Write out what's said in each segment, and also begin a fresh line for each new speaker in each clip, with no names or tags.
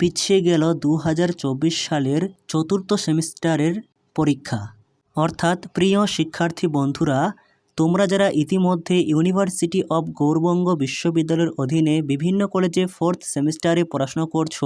পিছিয়ে গেল দু হাজার চব্বিশ সালের চতুর্থ সেমিস্টারের পরীক্ষা। অর্থাৎ প্রিয় শিক্ষার্থী বন্ধুরা, তোমরা যারা ইতিমধ্যে ইউনিভার্সিটি অব গৌরবঙ্গ বিশ্ববিদ্যালয়ের অধীনে বিভিন্ন কলেজে ফোর্থ সেমিস্টারে পড়াশোনা করছ,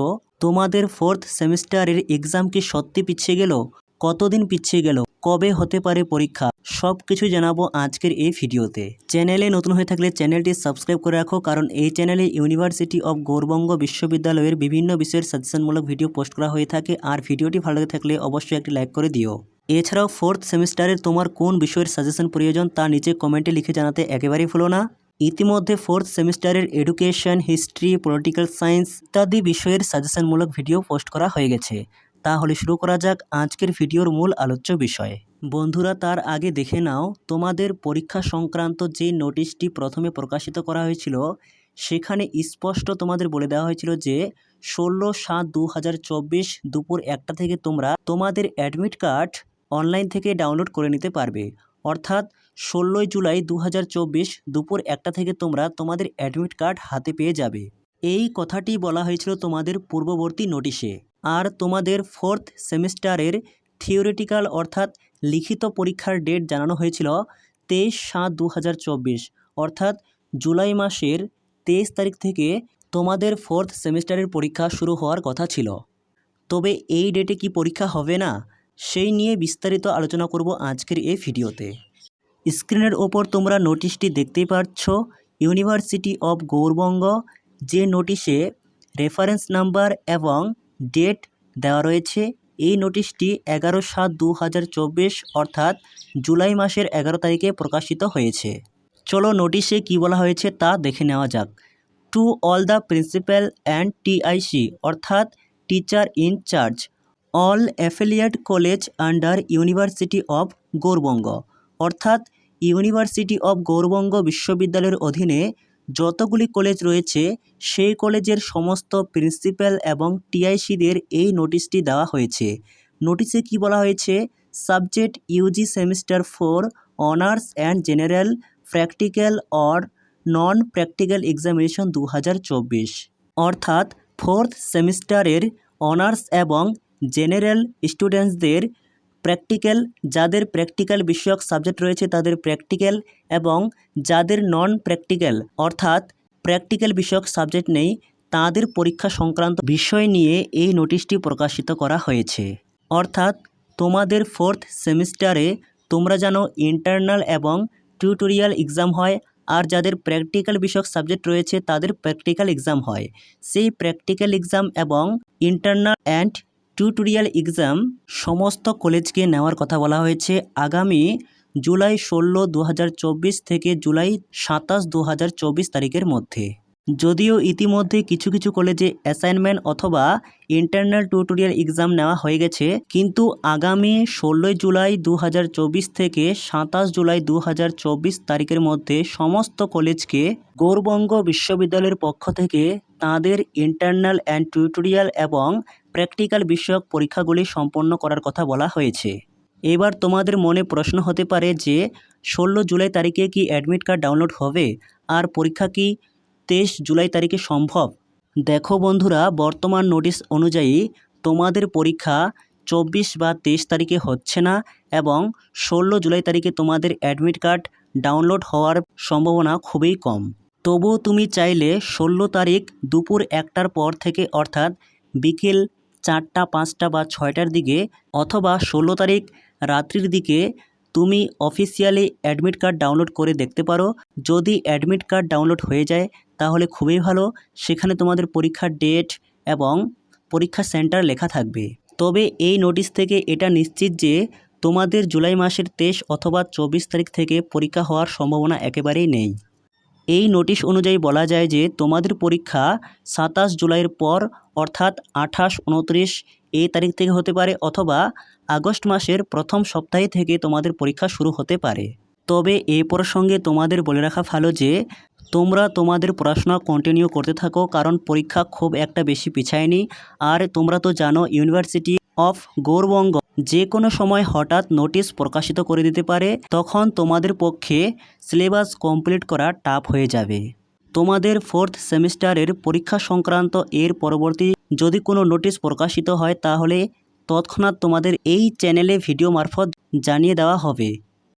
তোমাদের ফোর্থ সেমিস্টারের এক্সাম কি সত্যি পিছিয়ে গেল? কতদিন পিছিয়ে গেল? কবে হতে পারে পরীক্ষা সব কিছু জানাব আজকের এই ভিডিওতে। চ্যানেলে নতুন হয়ে থাকলে চ্যানেলটি সাবস্ক্রাইব করে রাখো, কারণ এই চ্যানেলে ইউনিভার্সিটি অব গৌরবঙ্গ বিশ্ববিদ্যালয়ের বিভিন্ন বিষয়ের সাজেশনমূলক ভিডিও পোস্ট করা হয়ে থাকে, আর ভিডিওটি ভালো লেগে থাকলে অবশ্যই একটি লাইক করে দিও। এছাড়াও ফোর্থ সেমিস্টারের তোমার কোন বিষয়ের সাজেশন প্রয়োজন তা নিচে কমেন্টে লিখে জানাতে একেবারেই ভুলো না। ইতিমধ্যে ফোর্থ সেমিস্টারের এডুকেশন হিস্ট্রি পলিটিক্যাল সায়েন্স ইত্যাদি বিষয়ের সাজেশনমূলক ভিডিও পোস্ট করা হয়ে গেছে। তাহলে শুরু করা যাক আজকের ভিডিওর মূল আলোচ্য বিষয়। বন্ধুরা, তার আগে দেখে নাও, তোমাদের পরীক্ষা সংক্রান্ত যে নোটিশটি প্রথমে প্রকাশিত করা হয়েছিল, সেখানে স্পষ্ট তোমাদের বলে দেওয়া হয়েছিল যে, ষোলো সাত দু দুপুর একটা থেকে তোমরা তোমাদের অ্যাডমিট কার্ড অনলাইন থেকে ডাউনলোড করে নিতে পারবে। অর্থাৎ, ষোলোই জুলাই দু হাজার চব্বিশ দুপুর একটা থেকে তোমরা তোমাদের অ্যাডমিট কার্ড হাতে পেয়ে যাবে। এই কথাটি বলা হয়েছিল তোমাদের পূর্ববর্তী নোটিশে। আর তোমাদের ফোর্থ সেমিস্টারের থিওরিটিক্যাল অর্থাৎ লিখিত পরীক্ষার ডেট জানানো হয়েছিল তেইশ সাত দু অর্থাৎ জুলাই মাসের তেইশ তারিখ থেকে তোমাদের ফোর্থ সেমিস্টারের পরীক্ষা শুরু হওয়ার কথা ছিল। তবে এই ডেটে কি পরীক্ষা হবে না, সেই নিয়ে বিস্তারিত আলোচনা করব আজকের এই ভিডিওতে। স্ক্রিনের ওপর তোমরা নোটিশটি দেখতেই পাচ্ছ ইউনিভার্সিটি অব গৌরবঙ্গ যে নোটিশে রেফারেন্স নাম্বার এবং ডেট দেওয়া রয়েছে। এই নোটিশটি এগারো সাত দু হাজার চব্বিশ, অর্থাৎ জুলাই মাসের এগারো তারিখে প্রকাশিত হয়েছে। চলো নোটিশে কি বলা হয়েছে তা দেখে নেওয়া যাক। To all the principal and TIC, অর্থাৎ teacher in charge all affiliate college under university of Gour Banga, অর্থাৎ ইউনিভার্সিটি অব গৌরবঙ্গ বিশ্ববিদ্যালয়ের অধীনে যতগুলি কলেজ রয়েছে, সেই কলেজের সমস্ত প্রিন্সিপাল এবং টিআইসিদের এই নোটিশটি দেওয়া হয়েছে। নোটিশে কি বলা হয়েছে? Subject UG semester four, honours and general, practical or non practical examination দু হাজার চব্বিশ। অর্থাৎ ফোর্থ সেমিস্টারের অনার্স এবং জেনারেল স্টুডেন্টসদের প্র্যাকটিক্যাল যাদের প্র্যাকটিক্যাল বিষয়ক সাবজেক্ট রয়েছে তাদের প্র্যাকটিক্যাল এবং যাদের নন প্র্যাকটিক্যাল অর্থাৎ প্র্যাকটিক্যাল বিষয়ক সাবজেক্ট নেই, তাদের পরীক্ষা সংক্রান্ত বিষয় নিয়ে এই নোটিশটি প্রকাশিত করা হয়েছে। অর্থাৎ তোমাদের ফোর্থ সেমিস্টারে তোমরা যেন ইন্টারনাল এবং টিউটোরিয়াল এক্সাম হয়, আর যাদের প্র্যাকটিক্যাল বিষয়ক সাবজেক্ট রয়েছে তাদের প্র্যাকটিক্যাল এক্সাম হয়। সেই প্র্যাকটিক্যাল এক্সাম এবং ইন্টারনাল অ্যান্ড টিউটোরিয়াল এক্সাম সমস্ত কলেজকে নেওয়ার কথা বলা হয়েছে। আগামী জুলাই ষোলো দু থেকে জুলাই সাতাশ দু তারিখের মধ্যে। যদিও ইতিমধ্যে কিছু কিছু কলেজে অ্যাসাইনমেন্ট অথবা ইন্টারনাল টিউটোরিয়াল এক্সাম নেওয়া হয়ে গেছে, কিন্তু আগামী ষোলোই জুলাই দু হাজার চব্বিশ থেকে সাতাশ জুলাই দু হাজার চব্বিশ তারিখের মধ্যে সমস্ত কলেজকে গৌরবঙ্গ বিশ্ববিদ্যালয়ের পক্ষ থেকে তাদের ইন্টারনাল অ্যান্ড টিউটোরিয়াল এবং প্র্যাকটিক্যাল বিষয়ক পরীক্ষাগুলি সম্পন্ন করার কথা বলা হয়েছে। এবার তোমাদের মনে প্রশ্ন হতে পারে যে, ষোলো জুলাই তারিখে কি অ্যাডমিট কার্ড ডাউনলোড হবে? আর পরীক্ষা কি তেইশ জুলাই তারিখে সম্ভব। দেখো বন্ধুরা, বর্তমান নোটিশ অনুযায়ী তোমাদের পরীক্ষা চব্বিশ বা তেইশ তারিখে হচ্ছে না এবং ষোলো জুলাই তারিখে তোমাদের অ্যাডমিট কার্ড ডাউনলোড হওয়ার সম্ভাবনা খুবই কম। তবুও তুমি চাইলে ষোলো তারিখ দুপুর একটার পর থেকে অর্থাৎ বিকেল চারটা, পাঁচটা বা ছয়টার দিকে অথবা ষোলো তারিখ রাত্রির দিকে তুমি অফিসিয়ালি অ্যাডমিট কার্ড ডাউনলোড করে দেখতে পারো। যদি অ্যাডমিট কার্ড ডাউনলোড হয়ে যায়, তাহলে খুবই ভালো। সেখানে তোমাদের পরীক্ষার ডেট এবং পরীক্ষা সেন্টার লেখা থাকবে। তবে এই নোটিশ থেকে এটা নিশ্চিত যে তোমাদের জুলাই মাসের তেইশ অথবা চব্বিশ তারিখ থেকে পরীক্ষা হওয়ার সম্ভাবনা একেবারেই নেই। এই নোটিশ অনুযায়ী বলা যায় যে তোমাদের পরীক্ষা সাতাশ জুলাইয়ের পর, অর্থাৎ আঠাশ উনত্রিশ এই তারিখ থেকে হতে পারে অথবা আগস্ট মাসের প্রথম সপ্তাহে থেকে তোমাদের পরীক্ষা শুরু হতে পারে। তবে এ প্রসঙ্গে তোমাদের বলে রাখা ভালো যে তোমরা তোমাদের পড়াশোনা কন্টিনিউ করতে থাকো, কারণ পরীক্ষা খুব একটা বেশি পিছায়নি। আর তোমরা তো জানো ইউনিভার্সিটি অফ গৌরবঙ্গ। যে কোনো সময় হঠাৎ নোটিশ প্রকাশিত করে দিতে পারে, তখন তোমাদের পক্ষে সিলেবাস কমপ্লিট করা টাফ হয়ে যাবে। তোমাদের ফোর্থ সেমিস্টারের পরীক্ষা সংক্রান্ত এর পরবর্তী যদি কোনো নোটিশ প্রকাশিত হয়, তাহলে তৎক্ষণাৎ তোমাদের এই চ্যানেলে ভিডিও মারফত জানিয়ে দেওয়া হবে।